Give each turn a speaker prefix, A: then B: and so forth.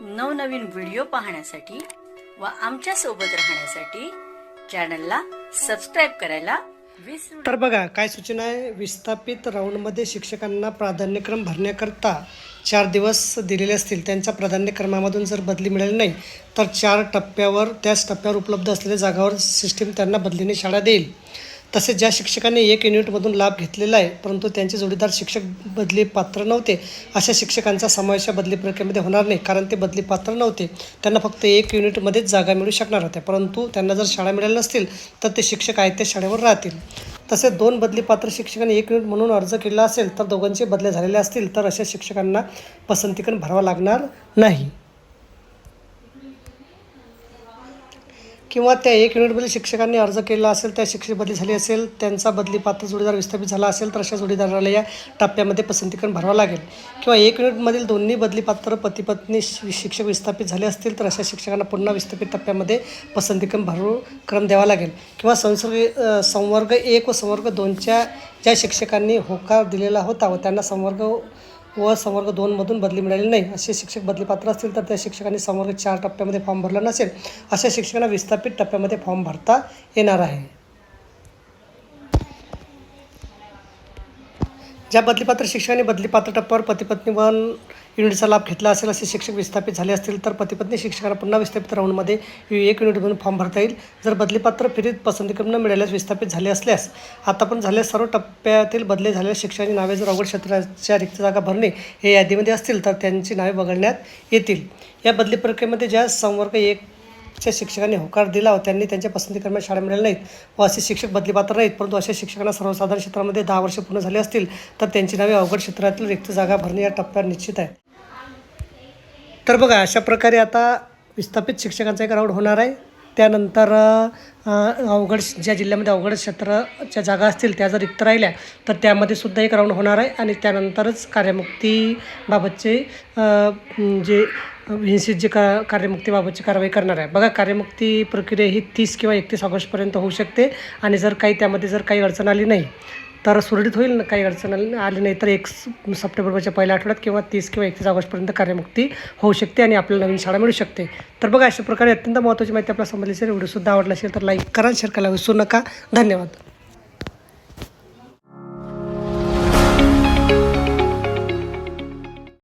A: नवनवीन व्हिडिओ पाहण्यासाठी व आमच्यासोबत राहण्यासाठी चॅनलला सबस्क्राईब करायला विसरू
B: तर बघा काय सूचना आहे? विस्थापित राऊंडमध्ये शिक्षकांना प्राधान्यक्रम भरण्याकरता चार दिवस दिलेले असतील. त्यांच्या प्राधान्यक्रमामधून जर बदली मिळाली नाही तर चार टप्प्यावर त्याच टप्प्यावर उपलब्ध असलेल्या जागावर सिस्टीम त्यांना बदलीने शाळा देईल. तसेच ज्या शिक्षकांनी एक युनिटमधून लाभ घेतलेला आहे परंतु त्यांचे जोडीदार शिक्षक बदली पात्र नव्हते अशा शिक्षकांचा समावेश बदली प्रक्रियेमध्ये होणार नाही कारण ते बदली पात्र नव्हते. त्यांना फक्त एक युनिटमध्येच जागा मिळू शकणार होत्या परंतु त्यांना जर शाळा मिळाल्या नसतील तर ते शिक्षक आहेत त्या शाळेवर राहतील. तसेच दोन बदली पात्र शिक्षकांनी एक युनिट म्हणून अर्ज केला असेल तर दोघांचे बदल्या झालेले असतील तर अशा शिक्षकांना पसंतीकरण भरावा लागणार नाही. किंवा त्या एक युनिटमधील शिक्षकांनी अर्ज केला असेल त्या शिक्षक बदली झाली असेल त्यांचा बदली पात्र जोडीदार विस्थापित झाला असेल तर अशा जोडीदाराला या टप्प्यामध्ये पसंतीकरण भरावं लागेल. किंवा एक युनिटमधील दोन्ही बदली पात्र पती पत्नी शि- शिक्षक विस्थापित झाले असतील तर अशा शिक्षकांना पुन्हा विस्थापित टप्प्यामध्ये पसंतीकरण भरू क्रम द्यावा लागेल. किंवा संसर्ग संवर्ग एक व संवर्ग दोनच्या ज्या शिक्षकांनी होकार दिलेला होता व त्यांना संवर्ग व संवर्ग दोनमधून बदली मिळाली नाही. असे शिक्षक बदली पात्र असतील तर त्या शिक्षकांनी संवर्ग चार टप्प्यामध्ये फॉर्म भरला नसेल अशा शिक्षकांना विस्थापित टप्प्यामध्ये फॉर्म भरता येणार आहे. ज्या बदलीपात्र शिक्षकांनी बदलीपात्र टप्प्यावर पतीपत्नी वन युनिटचा लाभ घेतला असेल असे शिक्षक विस्थापित झाले असतील तर पतीपत्नी शिक्षकांना पुन्हा विस्थापित राऊंडमध्ये एक युनिट म्हणून फॉर्म भरता येईल. जर बदलीपात्र फेरीत पसंतीक्रम न मिळाल्यास विस्थापित झाले असल्यास आता पण झाल्यास सर्व टप्प्यातील बदले झालेल्या शिक्षकांची नावे जर अवघड क्षेत्राच्या रिक्त जागा भरणे हे यादीमध्ये असतील तर त्यांची नावे वगळण्यात येतील. या बदली प्रक्रियेमध्ये ज्या संवर्ग एक च्या शिक्षकांनी होकार दिला व त्यांनी त्यांच्या पसंतीक्रमात शाळा मिळाल्या नाहीत. व असे शिक्षक बदलीपात्र नाहीत. परंतु अशा शिक्षकांना सर्वसाधारण क्षेत्रामध्ये दहा वर्ष पूर्ण झाले असतील तर त्यांची नावे अवघड क्षेत्रातील रिक्त जागा भरणे या टप्प्यावर निश्चित आहे. तर बघा अशा प्रकारे आता विस्थापित शिक्षकांचा एक राऊंड होणार आहे. त्यानंतर अवघड ज्या जिल्ह्यामध्ये अवघड क्षेत्राच्या जागा असतील त्या जर रिक्त राहिल्या तर त्यामध्ये सुद्धा एक राऊंड होणार आहे आणि त्यानंतरच कार्यमुक्तीबाबतचे जे हिंसित जे का कार्यमुक्तीबाबतची कारवाई करणार आहे. बघा कार्यमुक्ती प्रक्रिया ही तीस किंवा एकतीस ऑगस्टपर्यंत होऊ शकते आणि जर काही त्यामध्ये जर काही अडचण आली नाही तर सुरळीत होईल ना काही अडचण आली नाही. तर एक स- सप्टेंबरच्या पहिल्या आठवड्यात किंवा तीस किंवा एकतीस ऑगस्टपर्यंत कार्यमुक्ती होऊ शकते आणि आपल्याला नवीन शाळा मिळू शकते. तर बघा अशा प्रकारे अत्यंत महत्त्वाची माहिती आपल्याला समजली असेल व्हिडिओसुद्धा आवडला असेल तर लाईक करा शेअर करायला विसरू नका. धन्यवाद.